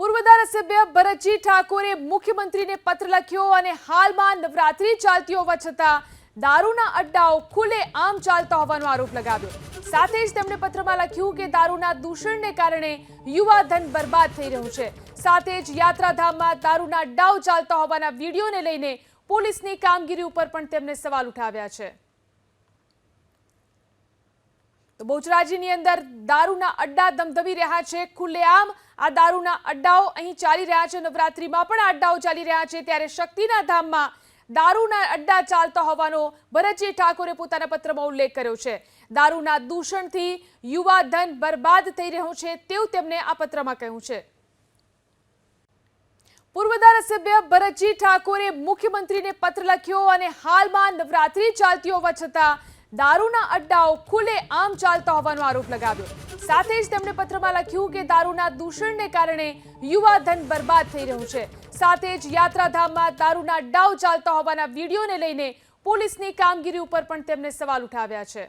પૂર્વ ધારાસભ્ય ભરતજી ઠાકોરે મુખ્યમંત્રીને પત્ર લખ્યો અને હાલમાં નવરાત્રી ચાલતી હોવા છતાં દારૂના અડ્ડાઓ ખુલે આમ ચાલતા હોવાનો આરોપ લગાવ્યો. સાથે જ તેમણે પત્રમાં લખ્યું કે દારૂના દૂષણને કારણે યુવા ધન બરબાદ થઈ રહ્યું છે. સાથે જ યાત્રાધામમાં દારૂના અડ્ડાઓ ચાલતા હોવાના વિડીયોને લઈને પોલીસની કામગીરી ઉપર પણ તેમણે સવાલ ઉઠાવ્યા છે. તો બહુચરાજીની અંદર દારૂના અડ્ડા ધમધમી રહ્યા છે. ખુલ્લેઆમ આ દારૂના અડ્ડાઓ અહીં ચાલી રહ્યા છે. નવરાત્રીમાં પણ અડ્ડાઓ ચાલી રહ્યા છે. ત્યારે શક્તિના ધામમાં દારૂના અડ્ડા ચાલતા હોવાનો ભરતજી ઠાકોરે પોતાના પત્રમાં ઉલ્લેખ કર્યો છે. દારૂના દૂષણથી યુવા ધન બરબાદ થઈ રહ્યું છે તેવું તેમણે આ પત્રમાં કહ્યું છે. પૂર્વ ધારાસભ્ય ભરતજી ઠાકોરે મુખ્યમંત્રીને પત્ર લખ્યો અને હાલમાં નવરાત્રી ચાલતી હોવા છતાં દારૂના અડ્ડાઓ ખુલે આમ ચાલતા હોવાનો આરોપ લગાવ્યો. સાથે જ તેમણે પત્રમાં લખ્યું કે દારૂના દૂષણને કારણે યુવા ધન બરબાદ થઈ રહ્યું છે. સાથે જ યાત્રાધામમાં દારૂના અડ્ડાઓ ચાલતા હોવાના વિડીયોને લઈને પોલીસની કામગીરી ઉપર પણ તેમણે સવાલ ઉઠાવ્યા છે.